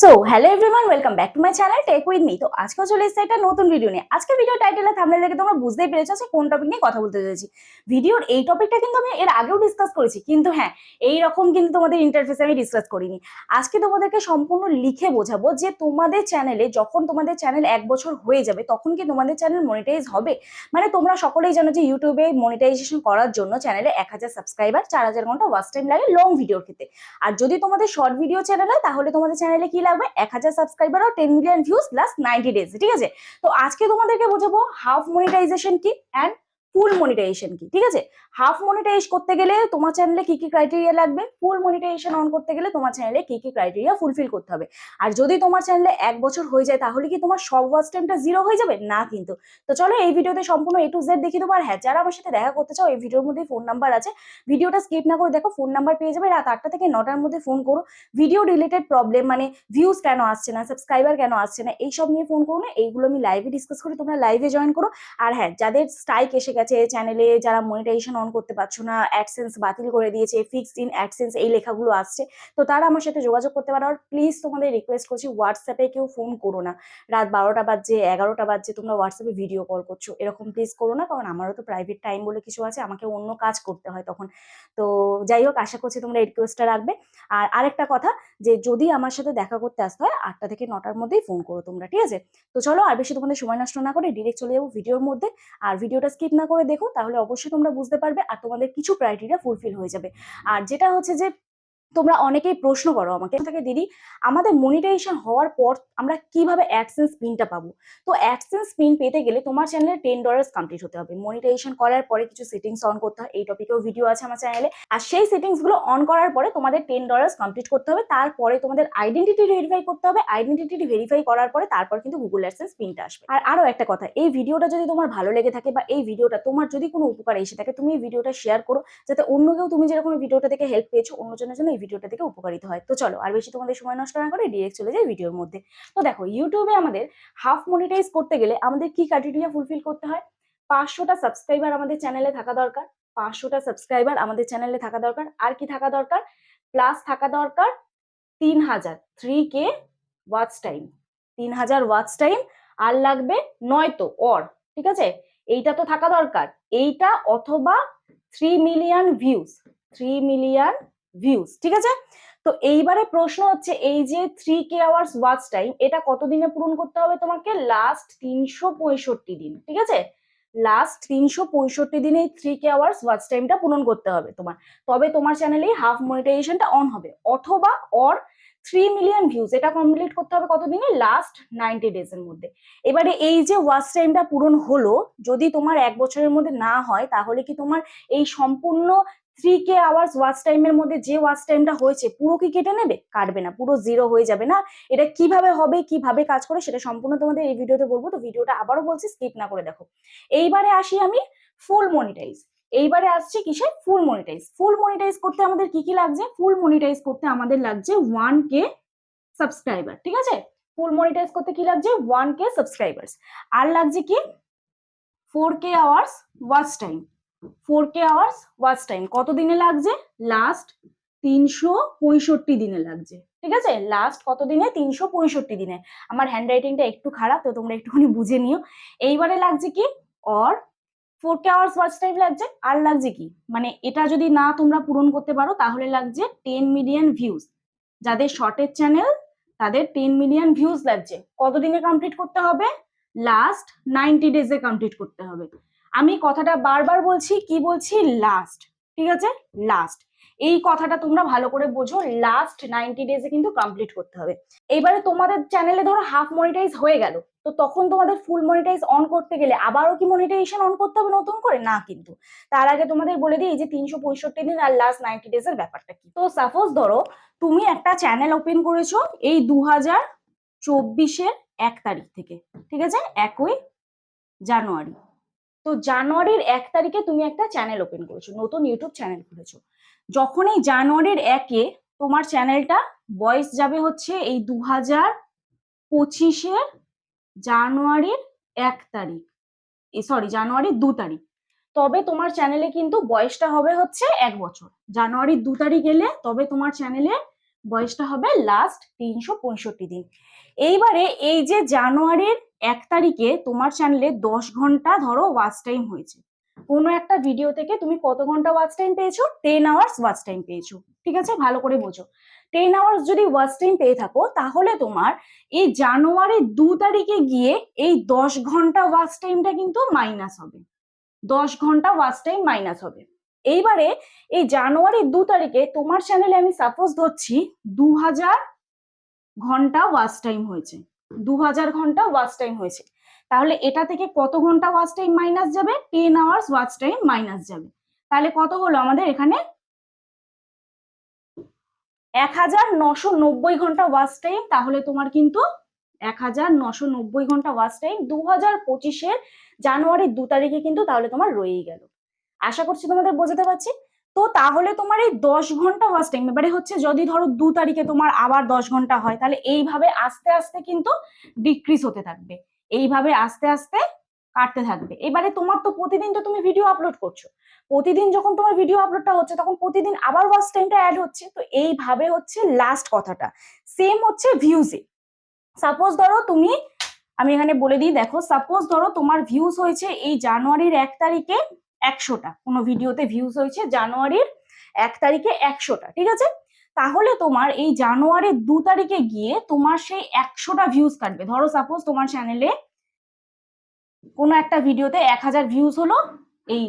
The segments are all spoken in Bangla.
So hello everyone welcome back to my channel tech with me তো আজকে চলে এসেছে একটা নতুন ভিডিও নিয়ে। আজকে ভিডিও টাইটেলে থামলে দেখে তোমরা বুঝতেই পেরেছ যে কোন টপিক নিয়ে কথা বলতে চলেছি। ভিডিওর এই টপিকটা কিন্তু আমি এর আগেও ডিসকাস করেছি, কিন্তু হ্যাঁ এই রকম কিন্তু তোমাদের ইন্টারফেসে আমি ডিসকাস করিনি। আজকে তোমাদেরকে সম্পূর্ণ লিখে বোঝাবো যে তোমাদের চ্যানেলে যখন তোমাদের চ্যানেল এক বছর হয়ে যাবে, তখন কি তোমাদের চ্যানেল মনিটাইজ হবে? মানে তোমরা সকলেই জানো যে ইউটিউবে মনিটাইজেশন করার জন্য চ্যানেলে এক হাজার সাবস্ক্রাইবার চার হাজার ঘণ্টা ওয়াচ টাইম লাগে লং ভিডিওর ক্ষেত্রে। আর যদি তোমাদের শর্ট ভিডিও চ্যানেল হয়, তাহলে তোমাদের চ্যানেলে কি লাগবে এক হাজার সাবস্ক্রাইবার আর ten million views plus ninety days ঠিক আছে? তো আজকে তোমাদেরকে বোঝাবো হাফ মনিটাইজেশন কি অ্যান্ড ফুল মনিটাইজেশন কি, ঠিক আছে? হাফ মনিটাইজ করতে গেলে তোমার চ্যানেলে কি কি ক্রাইটেরিয়া লাগবে? ফুল মনিটাইজেশন অন করতে গেলে তোমার চ্যানেলে কি কি ক্রাইটেরিয়া ফুলফিল করতে হবে। আর যদি তোমার চ্যানেলে এক বছর হয়ে যায়, তাহলে কি তোমার সব ওয়াচ টাইমটা জিরো হয়ে যাবে? না কিন্তু। তো চলো এই ভিডিওতে সম্পূর্ণ এ টু জেড দেখিয়ে দেবো। আর হ্যাঁ যারা আমার সাথে দেখা করতে চাও, এই ভিডিওর মধ্যে ফোন নাম্বার আছে। ভিডিওটা স্কিপ না করে দেখো ফোন নাম্বার পেয়ে যাবে। রাত আটটা থেকে নটার মধ্যে ফোন করো। ভিডিও রিলেটেড প্রবলেম মানে ভিউজ কেন আসছে না সাবস্ক্রাইবার কেন আসছে না, এইসব নিয়ে ফোন করো না। এইগুলো আমি লাইভে ডিসকাস করি, তোমরা লাইভে জয়েন করো। আর হ্যাঁ যাদের স্ট্রাইক এসে গেছে চ্যানেলে যারা মনিটাইজেশন অন করতে পারছ না অ্যাডসেন্স বাতিল করে দিয়েছে ফিক্সড ইন অ্যাডসেন্স এই লেখাগুলো আসছে। তো তারা আমার সাথে যোগাযোগ করতে পারো। আর প্লিজ তোমাদের রিকোয়েস্ট করছি হোয়াটসঅ্যাপে কেউ ফোন করো না। রাত বারোটা বাজছে, এগারোটা বাজছে, তোমরা হোয়াটসঅ্যাপে ভিডিও কল করছ। এরকম প্লিজ করো না, কারণ আমারও তো প্রাইভেট টাইম বলে কিছু আছে, আমাকে অন্য কাজ করতে হয় তখন। তো যাই হোক, আশা করছি তোমরা রিকোয়েস্টটা রাখবে। আর আরেকটা কথা, যে যদি আমার সাথে দেখা করতে আসতে হয়, আটটা থেকে নটার মধ্যেই ফোন করো তোমরা, ঠিক আছে? তো চলো, আর বেশি তোমাদের সময় নষ্ট না করে ডিরেক্ট চলে যাব ভিডিওর মধ্যে। আর ভিডিওটা স্কিপ না করে দেখো, তাহলে অবশ্যই তোমরা বুঝতে পারবে আর তোমাদের কিছু ক্রাইটেরিয়া ফুলফিল হয়ে যাবে। আর যেটা হচ্ছে যে তোমরা অনেকেই প্রশ্ন করো আমাকে। থেকে দিদি, আমাদের মনিটাইজেশন হওয়ার পর আমরা কীভাবে অ্যাডসেন্স পিনটা পাবো? তো অ্যাডসেন্স পিন পেতে গেলে তোমার চ্যানেলে টেন ডলার্স কমপ্লিট হতে হবে। মনিটাইজেশন করার পরে কিছু সেটিংস অন করতে হয়। এই টপিকেও ভিডিও আছে আমার চ্যানেলে আর সেই সেটিংসগুলো অন করার পরে তোমাদের টেন ডলার্স কমপ্লিট করতে হবে। তারপরে তোমাদের আইডেন্টিটি ভেরিফাই করতে হবে। আইডেন্টিটি ভেরিফাই করার পরে তারপর কিন্তু গুগল অ্যাডসেন্স পিনটা আসবে। আর আরও একটা কথা, এই ভিডিওটা যদি তোমার ভালো লেগে থাকে বা এই ভিডিওটা তোমার যদি কোনো উপকার এসে থাকে, তুমি এই ভিডিওটা শেয়ার করো। যাতে অন্য কেউ তুমি যেরকম ভিডিওটা থেকে হেল্প পেয়েছ, অন্যজনের জন্য ভিডিওটা থেকে উপকারিত হয়। তো চলো, আর বেশি তোমাদের সময় নষ্ট না করে ডিরেক্ট চলে যাই ভিডিওর মধ্যে। তো দেখো ইউটিউবে আমাদের হাফ মনিটাইজ করতে গেলে আমাদের কি ক্রাইটেরিয়া ফুলফিল করতে হয়? পাঁচশোটা সাবস্ক্রাইবার আমাদের চ্যানেলে থাকা দরকার, পাঁচশোটা সাবস্ক্রাইবার আমাদের চ্যানেলে থাকা দরকার। আর কি থাকা দরকার? প্লাস থাকা দরকার তিন হাজার থ্রি কে ওয়াচ টাইম তিন হাজার ওয়াচ টাইম আর লাগবে নয়তো অর ঠিক আছে? এইটা তো থাকা দরকার। এইটা অথবা three million views three million views ঠিক আছে? তো এইবারে প্রশ্ন হচ্ছে, এই যে three K hours watch time এটা কতদিনে পূরণ করতে হবে তোমাকে? লাস্ট তিনশো পঁয়ষট্টি দিন, ঠিক আছে? লাস্ট তিনশো পঁয়ষট্টি দিনে থ্রি কে আওয়ার্স ওয়াচ টাইমটা পূরণ করতে হবে তোমার। তবে তোমার চ্যানেলে হাফ মনিটাইজেশনটা অন হবে, অথবা অর থ্রি মিলিয়ন ভিউজ এটা কমপ্লিট করতে হবে কতদিনে? লাস্ট নাইনটি ডেজ এর মধ্যে। এবারে এই যে ওয়াচ টাইমটা পূরণ হলো, যদি তোমার এক বছরের মধ্যে না হয়, তাহলে কি তোমার এই সম্পূর্ণ থ্রি কে আওয়ার্স ওয়াচ টাইমের মধ্যে যে ওয়াচ টাইমটা হয়েছে, পুরো কি কেটে নেবে? কাটবে না, পুরো জিরো হয়ে যাবে না। এটা কীভাবে হবে, কীভাবে কাজ করে, সেটা সম্পূর্ণ তোমাদের এই ভিডিওতে বলব। তো ভিডিওটা আবারও বলছি স্কিপ না করে দেখো। এইবারে আসি আমি ফুল মনিটাইজ এইবারে আসছে কিসে ফুল মনিটাইজ ফুল মনিটাইজ করতে আমাদের কি কি লাগছে? ফুল মনিটাইজ করতে আমাদের লাগছে ওয়ান কে সাবস্ক্রাইবার ঠিক আছে? ফুল মনিটাইজ করতে কি লাগছে? ওয়ান কে সাবস্ক্রাইবার্স আর লাগছে কি? Four K hours watch time four K hours watch time কত দিনে লাগছে? লাস্ট তিনশো পঁয়ষট্টি দিনে লাগছে। ঠিক আছে? লাস্ট কত দিনে? তিনশো পঁয়ষট্টি দিনে। আমার হ্যান্ড রাইটিংটা একটু খারাপ, তো তোমরা একটুখানি বুঝে নিও। এইবারে লাগছে কি? Or four K hours watch time লাগছে, আর লাগছে কি? মানে এটা যদি না তোমরা পূরণ করতে পারো, তাহলে লাগছে টেন মিলিয়ন ভিউজ যাদের শর্টের চ্যানেল তাদের টেন মিলিয়ন ভিউজ লাগছে। কতদিনে কমপ্লিট করতে হবে? লাস্ট নাইনটি ডেজে কমপ্লিট করতে হবে। আমি কথাটা বারবার বলছি, কি বলছি? লাস্ট ঠিক আছে? লাস্ট এই কথাটা তোমরা ভালো করে বোঝো লাস্ট নাইনটি ডেজে কিন্তু কমপ্লিট করতে হবে। এবারে তোমাদের চ্যানেলে ধরো হাফ মনিটাইজ হয়ে গেল। তো তখন তোমাদের ফুল মনিটাইজ অন করতে গেলে আবারও কি মনিটাইজেশন অন করতে হবে নতুন করে? না কিন্তু। তার আগে তোমাদের বলে দিই যে তিনশো পঁয়ষট্টি দিন আর লাস্ট নাইনটি ডেজ এর ব্যাপারটা কি? তো সাপোজ ধরো, তুমি একটা চ্যানেল ওপেন করেছ এই দু হাজার চব্বিশের এক তারিখ থেকে, ঠিক আছে? একই জানুয়ারি। তো জানুয়ারির এক তারিখে তুমি একটা চ্যানেল ওপেন করেছ, নতুন ইউটিউব চ্যানেল খুলেছো। যখন এই জানুয়ারির একে তোমার চ্যানেলটা বয়স যাবে হচ্ছে এই দু হাজার পঁচিশের জানুয়ারির এক তারিখ। সরি জানুয়ারির দু তারিখ। তবে তোমার চ্যানেলে কিন্তু বয়সটা হবে হচ্ছে এক বছর। জানুয়ারির দু তারিখ এলে তবে তোমার চ্যানেলে বয়সটা হবে লাস্ট তিনশো পঁয়ষট্টি দিন। এইবারে এই যে জানুয়ারির এক তারিখে তোমার চ্যানেলে দশ ঘণ্টা ধরো ওয়াচ টাইম হয়েছে। কোনো একটা ভিডিও থেকে তুমি কত ঘণ্টা ওয়াচ টাইম পেয়েছ? টেন আওয়ার্স ওয়াচ টাইম পেয়েছ। ঠিক আছে? ভালো করে বোঝো। টেন আওয়ার্স যদি ওয়াচ টাইম পেয়ে থাকো, তাহলে তোমার এই জানুয়ারির দু তারিখে গিয়ে এই দশ ঘণ্টা ওয়াচ টাইমটা কিন্তু মাইনাস হবে। দশ ঘণ্টা ওয়াচ টাইম মাইনাস হবে। এইবারে এই জানুয়ারির দু তারিখে তোমার চ্যানেলে আমি সাপোজ ধরছি দু হাজার ঘণ্টা ওয়াচ টাইম হয়েছে। দু হাজার ঘণ্টা ওয়াচ টাইম হয়েছে। তাহলে এটা থেকে কত ঘণ্টা ওয়াচ টাইম মাইনাস যাবে? Ten hours watch time minus যাবে। তাহলে কত হলো আমাদের এখানে? এক হাজার নশো নব্বই ঘণ্টা ওয়াচ টাইম তাহলে তোমার কিন্তু এক হাজার নশো নব্বই ঘণ্টা ওয়াচ টাইম দু হাজার পঁচিশের জানুয়ারির দু তারিখে কিন্তু তাহলে তোমার রয়েই গেল। আশা করছি তোমাদের বোঝাতে পারছি। তো তাহলে তোমার এই দশ ঘণ্টা ওয়াচ টাইম এবারে হচ্ছে যদি ধরো দু তারিখে তোমার আবার দশ ঘণ্টা হয়, তাহলে এইভাবে আস্তে আস্তে কিন্তু ডিক্রিজ হতে থাকবে। এইভাবে আস্তে আস্তে কাটতে থাকবে। এবারে তোমার তো প্রতিদিন তো তুমি ভিডিও আপলোড করছ। প্রতিদিন যখন তোমার ভিডিও আপলোডটা হচ্ছে, তখন প্রতিদিন আবার ওয়াচ টাইমটা অ্যাড হচ্ছে। তো এইভাবে হচ্ছে লাস্ট কথাটা। সেম হচ্ছে ভিউজে সাপোজ ধরো তুমি, আমি এখানে বলে দিই, দেখো সাপোজ ধরো তোমার ভিউজ হয়েছে এই জানুয়ারির এক তারিখে একশোটা। কোনো ভিডিওতে ভিউজ হয়েছে জানুয়ারির এক তারিখে একশোটা, ঠিক আছে? তাহলে তোমার এই জানুয়ারির দু তারিখে গিয়ে তোমার সেই একশোটা ভিউজ কাটবে। ধরো সাপোজ তোমার চ্যানেলে কোনো একটা ভিডিওতে এক হাজার ভিউজ হলো, এই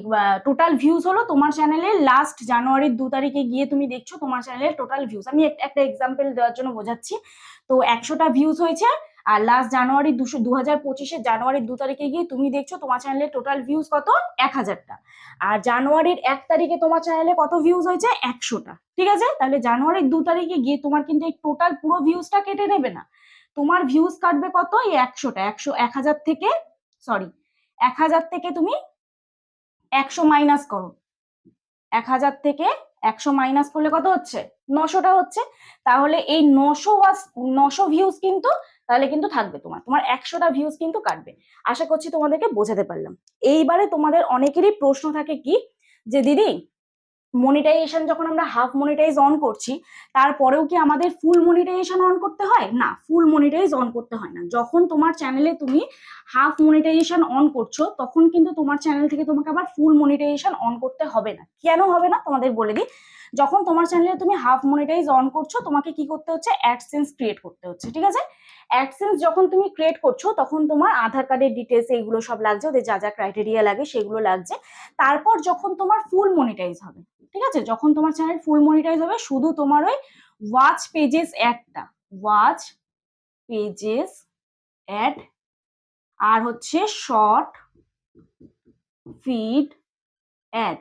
টোটাল ভিউজ হলো তোমার চ্যানেলে লাস্ট জানুয়ারির দু তারিখে গিয়ে তুমি দেখছ তোমার চ্যানেলের টোটাল ভিউজ আমি একটা এক্সাম্পল দেওয়ার জন্য বোঝাচ্ছি। তো একশোটা ভিউজ হয়েছে আর লাস্ট জানুয়ারি দুশো দু হাজার পঁচিশের জানুয়ারির দু তারিখে গিয়ে তুমি দেখছ তোমার চ্যানেলের টোটাল ভিউজ কত? এক হাজারটা আর জানুয়ারির এক তারিখে তোমার চ্যানেলে কত ভিউজ হয়েছে? একশোটা। ঠিক আছে? তাহলে জানুয়ারির দু তারিখে গিয়ে তোমার কিন্তু এই টোটাল পুরো ভিউজটা কেটে নেবে না। তোমার ভিউজ কাটবে কত? এই একশোটা। একশো এক হাজার থেকে সরি এক হাজার থেকে তুমি একশো মাইনাস করো। এক হাজার থেকে একশো মাইনাস করলে কত হচ্ছে? নশোটা হচ্ছে। তাহলে এই নশো নশো ভিউজ কিন্তু তাহলে কিন্তু থাকবে তোমার। তোমার একশোটা ভিউজ কিন্তু কাটবে। আশা করছি তোমাদেরকে বোঝাতে পারলাম। এইবারে তোমাদের অনেকেরই প্রশ্ন থাকে কি? যে দিদি মনিটাইজেশন যখন আমরা হাফ মনিটাইজ অন করছি, তারপরেও কি আমাদের ফুল মনিটাইজেশন অন করতে হয়? না ফুল মনিটাইজ অন করতে হয় না। যখন তোমার চ্যানেলে তুমি হাফ মনিটাইজেশন অন করছ, তখন কিন্তু তোমার চ্যানেল থেকে তোমাকে আবার ফুল মনিটাইজেশন অন করতে হবে না। কেন হবে না? তোমাদের বলে দিই। যখন তোমার চ্যানেলে তুমি হাফ মনিটাইজ অন করছ, তোমাকে কি করতে হচ্ছে? অ্যাডসেন্স ক্রিয়েট করতে হচ্ছে, ঠিক আছে? অ্যাডসেন্স যখন তুমি ক্রিয়েট করছ, তখন তোমার আধার কার্ডের ডিটেলস এইগুলো সব লাগছে, ওদের যা যা ক্রাইটেরিয়া লাগে সেগুলো লাগছে। তারপর যখন তোমার ফুল মনিটাইজ হবে ঠিক আছে? যখন তোমার চ্যানেল ফুল মনিটাইজ হবে, শুধু তোমার ওই ওয়াচ পেজেস অ্যাডটা ওয়াচ পেজেস অ্যাড আর হচ্ছে শর্ট ফিড অ্যাড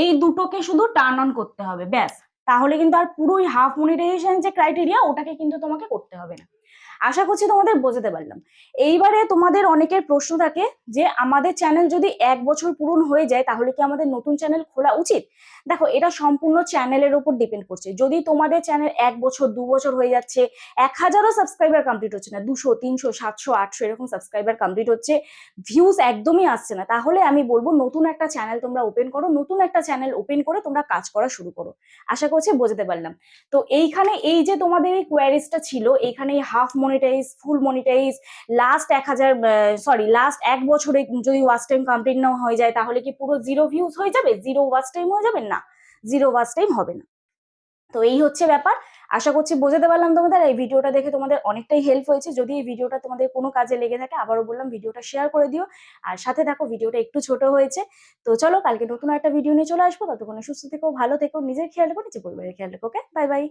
এই দুটোকে শুধু টার্ন অন করতে হবে, ব্যাস। তাহলে কিন্তু আর পুরোই হাফ মনিটাইজেশন যে ক্রাইটেরিয়া ওটাকে কিন্তু তোমাকে করতে হবে না। আশা করছি তোমাদের বোঝাতে পারলাম। এইবারে তোমাদের অনেকের প্রশ্ন থাকে যে, আমাদের চ্যানেল যদি এক বছর পূরণ হয়ে যায়, তাহলে কি আমাদের নতুন চ্যানেল খোলা উচিত? দেখো, এটা সম্পূর্ণ চ্যানেলের উপর ডিপেন্ড করছে। যদি তোমাদের চ্যানেল এক বছর, দু বছর হয়ে যাচ্ছে, এক হাজারও সাবস্ক্রাইবার কমপ্লিট হচ্ছে না, দুশো, তিনশো, সাতশো, আটশো এরকম সাবস্ক্রাইবার কমপ্লিট হচ্ছে ভিউজ একদমই আসছে না। তাহলে আমি বলব, নতুন একটা চ্যানেল তোমরা ওপেন করো, নতুন একটা চ্যানেল ওপেন করে তোমরা কাজ করা শুরু করো। আশা করছি বোঝাতে পারলাম। তো এইখানে এই যে তোমাদের এই কোয়ারিজটা ছিল, এইখানে এই half monetize full monetize last এক হাজার সরি লাস্ট এক বছরে যদি ওয়াচ টাইম কমপ্লিট না হয়ে যায়, তাহলে কি পুরো জিরো ভিউজ হয়ে যাবে? জিরো ওয়াচ টাইম হয়ে যাবে? না জিরো ওয়াচ টাইম হবে না। তো এই হচ্ছে ব্যাপার। আশা করছি বোঝাতে পারলাম তোমাদের এই ভিডিওটা দেখে তোমাদের অনেকটাই হেল্প হয়েছে। যদি এই ভিডিওটা তোমাদের কোনো কাজে লেগে থাকে, আবারও বললাম, ভিডিওটা শেয়ার করে দিও। আর সাথে দেখো, ভিডিওটা একটু ছোট হয়েছে। তো চলো, কালকে নতুন একটা ভিডিও নিয়ে চলে আসব। ততক্ষণে সুস্থ থেকো, ভালো থেকো, নিজের খেয়াল রেখো, নিজের পরিবারের খেয়াল রেখো ওকে বাই বাই